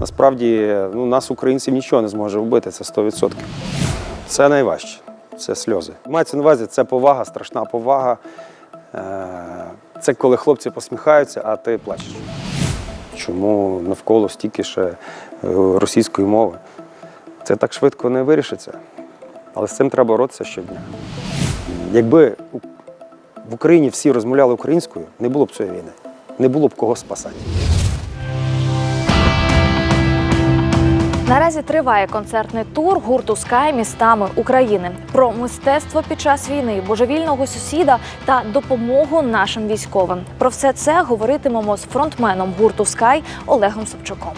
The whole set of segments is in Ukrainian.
насправді ну, нас, українців, нічого не зможе вбити, це 100%. Це найважче, це сльози. Мається на увазі, це повага, страшна повага. Е, Це коли хлопці посміхаються, а ти плачеш. Чому навколо стільки ще е, російської мови? Це так швидко не вирішиться. Але з цим треба боротися щодня. Якби в Україні всі розмовляли українською, не було б цієї війни, не було б кого спасати. Наразі триває концертний тур гурту Скай містами України про мистецтво під час війни, божевільного сусіда та допомогу нашим військовим. Про все це говоритимемо з фронтменом гурту Скай Олегом Собчуком.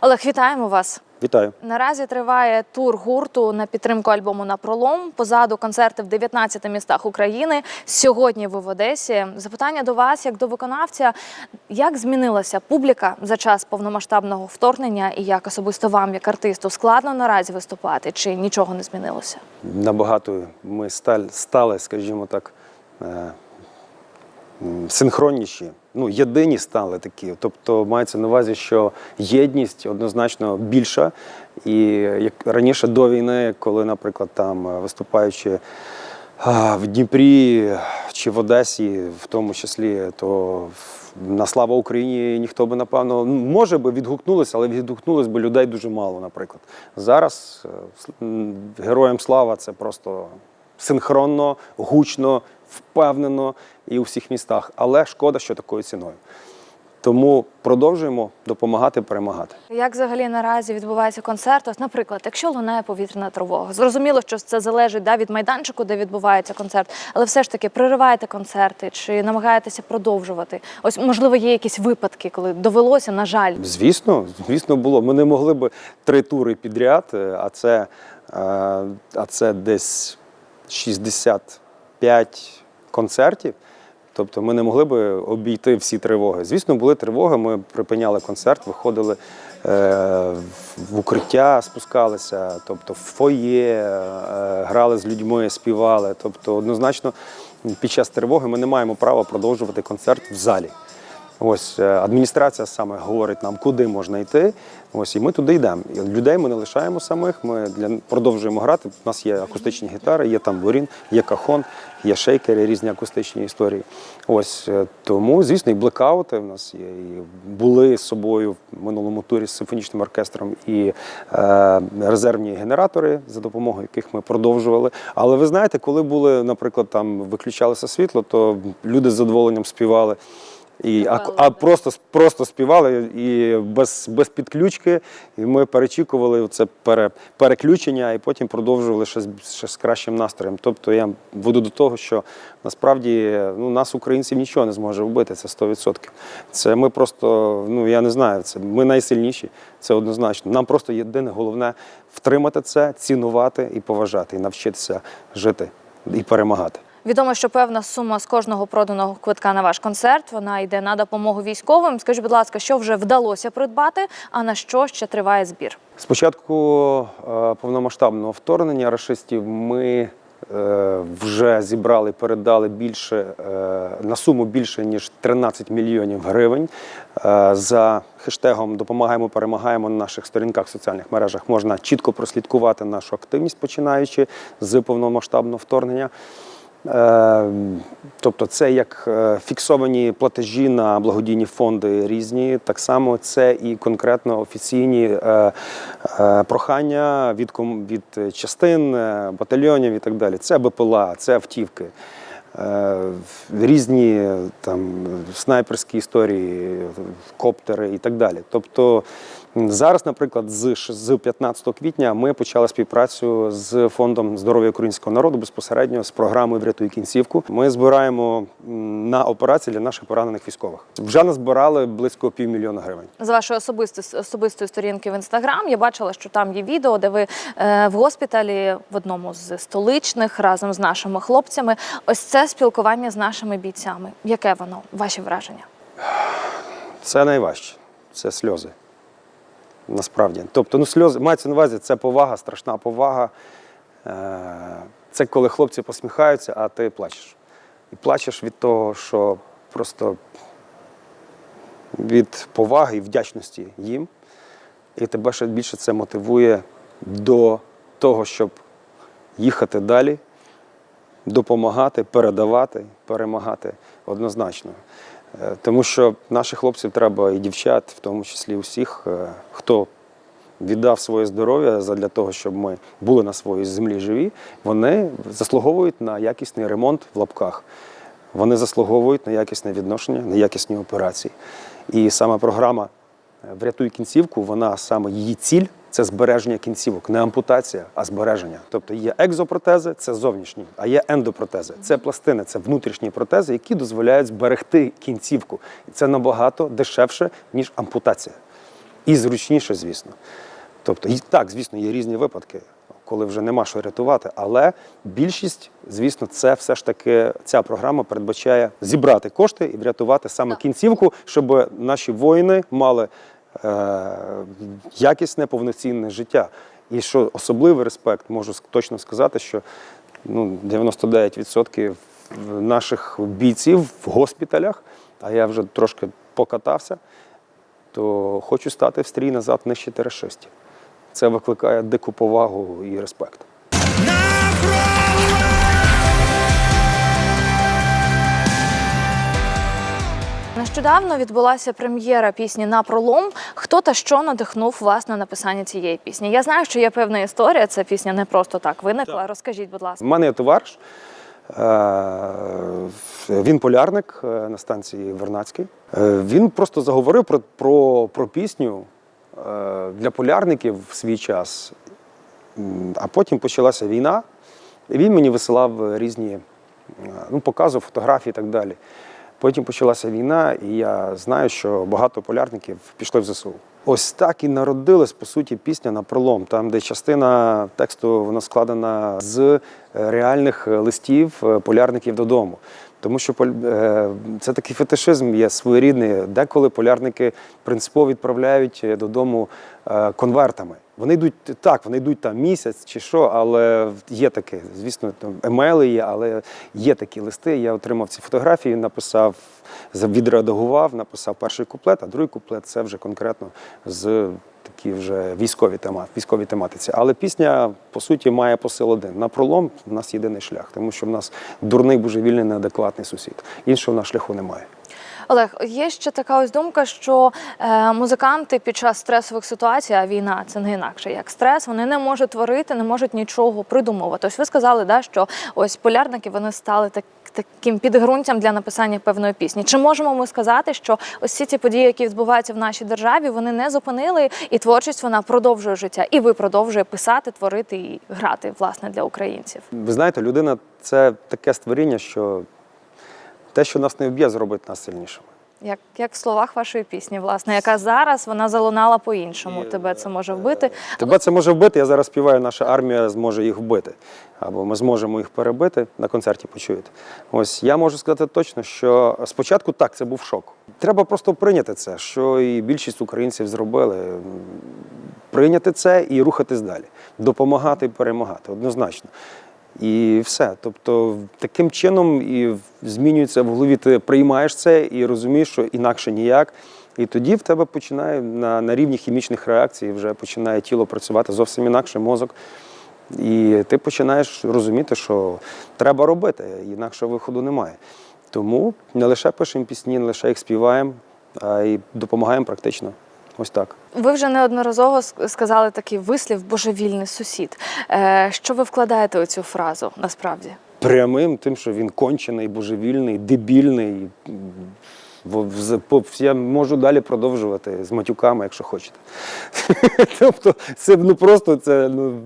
Олег, вітаємо вас. Вітаю. Наразі триває тур гурту на підтримку альбому Напролом. Позаду концерти в 19 містах України. Сьогодні ви в Одесі. Запитання до вас, як до виконавця, як змінилася публіка за час повномасштабного вторгнення, і як особисто вам, як артисту, складно наразі виступати, чи нічого не змінилося? Набагато ми стали, скажімо так, е, синхронніші. Ну, єдині стали такі. Тобто мається на увазі, що єдність однозначно більша. І як раніше до війни, коли, наприклад, там е, виступаючи в Дніпрі чи в Одесі, в тому числі, то на слава Україні ніхто би напевно може би відгукнулися, але відгукнулось би людей дуже мало, наприклад. Зараз е, героям слава це просто синхронно, гучно, впевнено і у всіх містах. Але шкода, що такою ціною. Тому продовжуємо допомагати перемагати. Як взагалі наразі відбувається концерт? Ось, наприклад, якщо лунає повітряна тривога, зрозуміло, що це залежить да, від майданчику, де відбувається концерт, але все ж таки прориваєте концерти чи намагаєтеся продовжувати? Ось можливо є якісь випадки, коли довелося, на жаль, Звісно, звісно, було. Ми не могли б три тури підряд, е, а це, е, а це десь 65 концертів. Тобто ми не могли би обійти всі тривоги. Звісно, були тривоги. Ми припиняли концерт, виходили е, в укриття, спускалися, тобто в фоє, е, грали з людьми, співали. Тобто, однозначно, під час тривоги ми не маємо права продовжувати концерт в залі. Ось е, адміністрація саме говорить нам, куди можна йти. Ось і ми туди йдемо. Людей ми не лишаємо самих. Ми для продовжуємо грати. У нас є акустичні гітари, є тамбурін, є кахон, є шейкери, різні акустичні історії. Ось е, тому, звісно, і блекаути в нас є. І були з собою в минулому турі з симфонічним оркестром і е, резервні генератори, за допомогою яких ми продовжували. Але ви знаєте, коли були, наприклад, там виключалося світло, то люди з задоволенням співали. І, а, а просто, просто співали і без, без підключки. І ми перечікували це пере, переключення і потім продовжували ще з, ще з кращим настроєм. Тобто я веду до того, що насправді ну, нас, українців, нічого не зможе вбити, це 100%. Це ми просто, ну я не знаю, це ми найсильніші, це однозначно. Нам просто єдине головне втримати це, цінувати і поважати, і навчитися жити і перемагати. Відомо, що певна сума з кожного проданого квитка на ваш концерт вона йде на допомогу військовим. Скажіть, будь ласка, що вже вдалося придбати, а на що ще триває збір? З початку е, повномасштабного вторгнення рашистів ми е, вже зібрали, передали більше е, на суму більше ніж 13 мільйонів гривень. За хештегом Допомагаємо, перемагаємо на наших сторінках в соціальних мережах можна чітко прослідкувати нашу активність, починаючи з повномасштабного вторгнення. Е, Тобто, це як е, фіксовані платежі на благодійні фонди різні, так само це і конкретно офіційні е, е, прохання від від частин, батальйонів і так далі. Це БПЛА, це автівки. Різні там снайперські історії, коптери і так далі. Тобто зараз, наприклад, з, 15 квітня ми почали співпрацю з фондом здоров'я українського народу безпосередньо з програмою Врятуй кінцівку. Ми збираємо на операції для наших поранених військових. Вже назбирали близько півмільйона гривень. З вашої особистої особистої сторінки в інстаграм я бачила, що там є відео, де ви е, в госпіталі в одному з столичних разом з нашими хлопцями. Ось це спілкування з нашими бійцями. Яке воно? Ваші враження? Це найважче, це сльози. Насправді. Тобто, ну сльози мається на увазі, це повага, страшна повага. Е, Це коли хлопці посміхаються, а ти плачеш. І плачеш від того, що просто від поваги і вдячності їм. І тебе ще більше це мотивує до того, щоб їхати далі, допомагати, передавати, перемагати однозначно. Е, Тому що наших хлопців треба і дівчат, в тому числі усіх, е, хто віддав своє здоров'я для того, щоб ми були на своїй землі живі, вони заслуговують на якісний ремонт в лапках. Вони заслуговують на якісне відношення, на якісні операції. І саме програма е, Врятуй кінцівку, вона саме її ціль це збереження кінцівок, не ампутація, а збереження. Тобто є екзопротези, це зовнішні, а є ендопротези. Це пластини, це внутрішні протези, які дозволяють зберегти кінцівку. І це набагато дешевше, ніж ампутація. І зручніше, звісно. Тобто, і так, звісно, є різні випадки, коли вже нема що рятувати, але більшість, звісно, це все ж таки ця програма передбачає зібрати кошти і врятувати саме кінцівку, щоб наші воїни мали якісне повноцінне життя. І що особливий респект, можу точно сказати, що ну, 99% наших бійців в госпіталях, а я вже трошки покатався, то хочу стати в стрій назад нижче терешистів. Це викликає дику повагу і респект. Нещодавно відбулася прем'єра пісні на пролом. Хто та що надихнув вас на написання цієї пісні? Я знаю, що є певна історія. Ця пісня не просто так виникла. Розкажіть, будь ласка, У мене є товариш, е, він полярник е, на станції Вернацький. Е, Він просто заговорив про, про, про пісню для полярників в свій час. А потім почалася війна, і він мені висилав різні, ну, показував фотографії і так далі. Потім почалася війна, і я знаю, що багато полярників пішли в ЗСУ. Ось так і народилась, по суті, пісня на пролом, там, де частина тексту вона складена з е, реальних листів е, полярників додому. Тому що е, це такий фетишизм є своєрідний. Деколи полярники принципово відправляють додому конвертами. Вони йдуть так, вони йдуть там місяць чи що, але є таке. Звісно, там емейли є, але є такі листи. Я отримав ці фотографії, написав, відредагував, написав перший куплет, а другий куплет це вже конкретно з такі вже військові тема, військовій тематиці. Але пісня, по суті, має посил один. На пролом в нас єдиний шлях, тому що в нас дурний, божевільний, неадекватний сусід. Іншого на шляху немає. Олег, є ще така ось думка, що е, музиканти під час стресових ситуацій, а війна це не інакше як стрес, вони не можуть творити, не можуть нічого придумувати. Ось ви сказали, да, що ось полярники вони стали так. Таким підґрунтям для написання певної пісні. Чи можемо ми сказати, що ось ці ці події, які відбуваються в нашій державі, вони не зупинили, і творчість вона продовжує життя, і ви продовжує писати, творити і грати власне для українців? Ви знаєте, людина це таке створіння, що те, що нас не вб'є, зробить нас сильнішими. Як, як в словах вашої пісні, власне, яка зараз вона залунала по-іншому. Тебе це може вбити. Тебе це може вбити. Я зараз співаю, наша армія зможе їх вбити. Або ми зможемо їх перебити на концерті. Почуєте. Ось я можу сказати точно, що спочатку так, це був шок. Треба просто прийняти це, що і більшість українців зробили. Прийняти це і рухатись далі, допомагати і перемагати однозначно. І все. Тобто, таким чином і змінюється в голові. Ти приймаєш це і розумієш, що інакше ніяк. І тоді в тебе починає на, на рівні хімічних реакцій вже починає тіло працювати зовсім інакше, мозок. І ти починаєш розуміти, що треба робити, інакше виходу немає. Тому не лише пишемо пісні, не лише їх співаємо, а й допомагаємо практично. Ось так. Ви вже неодноразово сказали такий вислів божевільний сусід. Е, що ви вкладаєте у цю фразу насправді? прямим, тим, що він кончений, божевільний, дебільний. Я можу далі продовжувати з матюками, якщо хочете. тобто, це ну просто це ну,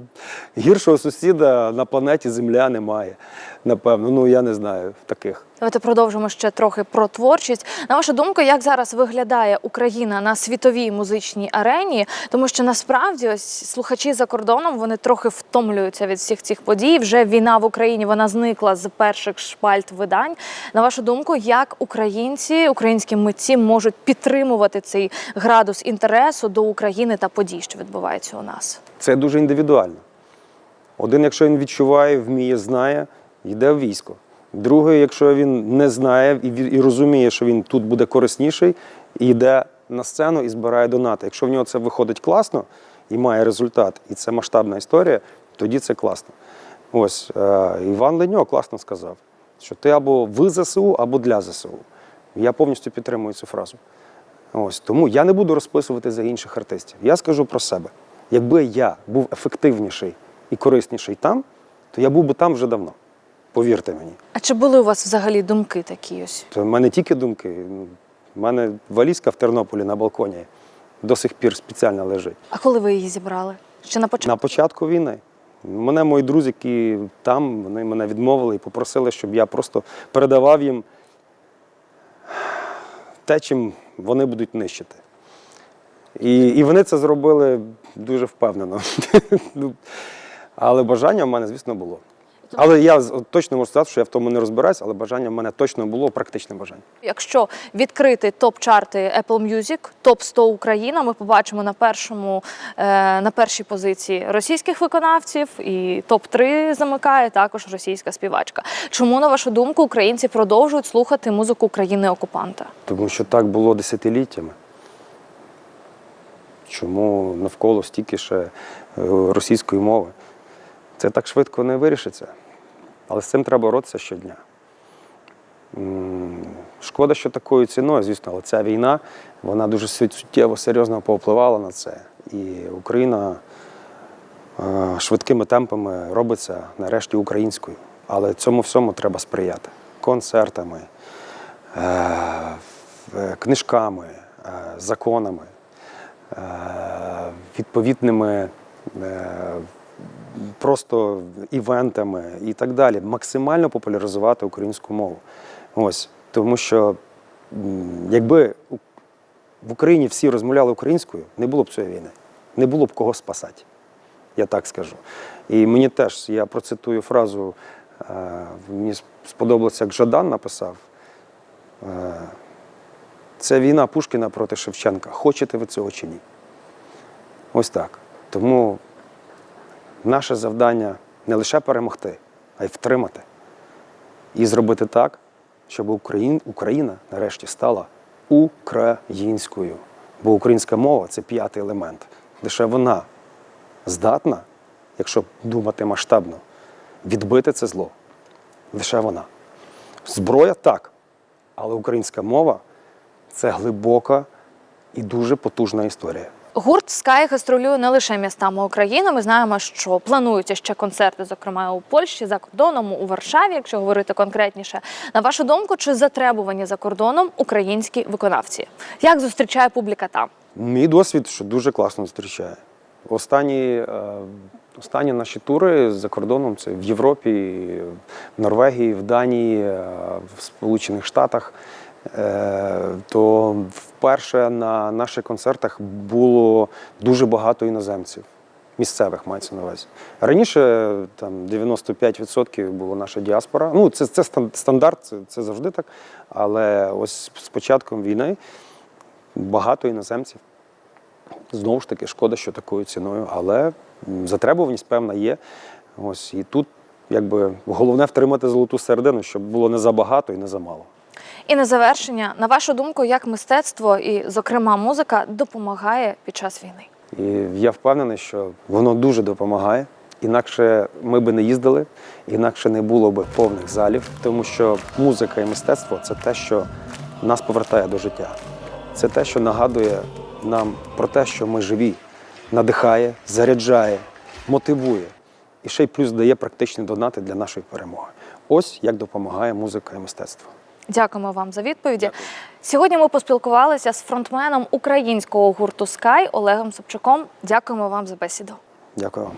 гіршого сусіда на планеті Земля немає. Напевно, ну я не знаю таких. Давайте продовжимо ще трохи про творчість. На вашу думку, як зараз виглядає Україна на світовій музичній арені? Тому що насправді ось слухачі за кордоном вони трохи втомлюються від всіх цих подій. Вже війна в Україні вона зникла з перших шпальт видань. На вашу думку, як українці, українські митці можуть підтримувати цей градус інтересу до України та подій, що відбуваються у нас? Це дуже індивідуально. Один, якщо він відчуває, вміє, знає, йде в військо. Другий, якщо він не знає і, розуміє, що він тут буде корисніший, йде на сцену і збирає донати. Якщо в нього це виходить класно і має результат, і це масштабна історія, тоді це класно. Ось е, Іван Леньо класно сказав, що ти або в ЗСУ, або для ЗСУ. Я повністю підтримую цю фразу. Ось тому я не буду розписувати за інших артистів. Я скажу про себе. Якби я був ефективніший і корисніший там, то я був би там вже давно. Повірте мені. А чи були у вас взагалі думки такі ось? В мене тільки думки. У мене валізка в Тернополі на балконі до сих пір спеціально лежить. А коли ви її зібрали? Ще на початку? На початку війни. Мене мої друзі, які там, вони мене відмовили і попросили, щоб я просто передавав їм те, чим вони будуть нищити. І, і вони це зробили дуже впевнено. Ну, Але бажання в мене, звісно, було. Але я точно можу сказати, що я в тому не розбираюся, але бажання в мене точно було, практичне бажання. Якщо відкрити топ-чарти Apple Music, топ 100 Україна, ми побачимо на першому е, на першій позиції російських виконавців, і топ 3 замикає також російська співачка. Чому на вашу думку українці продовжують слухати музику країни-окупанта? Тому що так було десятиліттями. Чому навколо стільки ще е, російської мови? Це так швидко не вирішиться. Але з цим треба боротися щодня. Шкода, що такою ціною, звісно, але ця війна вона дуже суттєво серйозно повпливала на це. І Україна е, швидкими темпами робиться нарешті українською. Але цьому всьому треба сприяти концертами, е, книжками, е, законами, е, відповідними е, просто івентами і так далі. Максимально популяризувати українську мову. Ось. Тому що якби в Україні всі розмовляли українською, не було б цієї війни, не було б кого спасати. Я так скажу. І мені теж, я процитую фразу, е, мені сподобалося, як Жадан написав. Е, Це війна Пушкіна проти Шевченка. Хочете ви цього чи ні? Ось так. Тому наше завдання не лише перемогти, а й втримати. І зробити так, щоб Україн, Україна нарешті стала українською. Бо українська мова це п'ятий елемент. Лише вона здатна, якщо думати масштабно, відбити це зло. Лише вона. Зброя так, але українська мова це глибока і дуже потужна історія. Гурт Sky гастролює не лише містами України. Ми знаємо, що плануються ще концерти, зокрема у Польщі, за кордоном, у Варшаві, якщо говорити конкретніше. На вашу думку, чи затребувані за кордоном українські виконавці? Як зустрічає публіка там? Мій досвід, що дуже класно зустрічає. Останні, е, останні наші тури за кордоном це в Європі, в Норвегії, в Данії, е, в Сполучених Штатах. Е, То вперше на наших концертах було дуже багато іноземців. Місцевих мається на увазі. Раніше там 95% було наша діаспора. Ну, це, це стандарт, це, це завжди так. Але ось з початком війни багато іноземців. Знову ж таки, шкода, що такою ціною, але затребуваність певна є. Ось і тут, якби головне втримати золоту середину, щоб було не забагато і не замало. І на завершення, на вашу думку, як мистецтво і, зокрема, музика допомагає під час війни? І я впевнений, що воно дуже допомагає. Інакше ми би не їздили, інакше не було б повних залів, тому що музика і мистецтво це те, що нас повертає до життя. Це те, що нагадує нам про те, що ми живі, надихає, заряджає, мотивує і ще й плюс дає практичні донати для нашої перемоги. Ось як допомагає музика і мистецтво. Дякуємо вам за відповіді. Сьогодні ми поспілкувалися з фронтменом українського гурту Sky Олегом Собчуком. Дякуємо вам за бесіду. Дякую вам.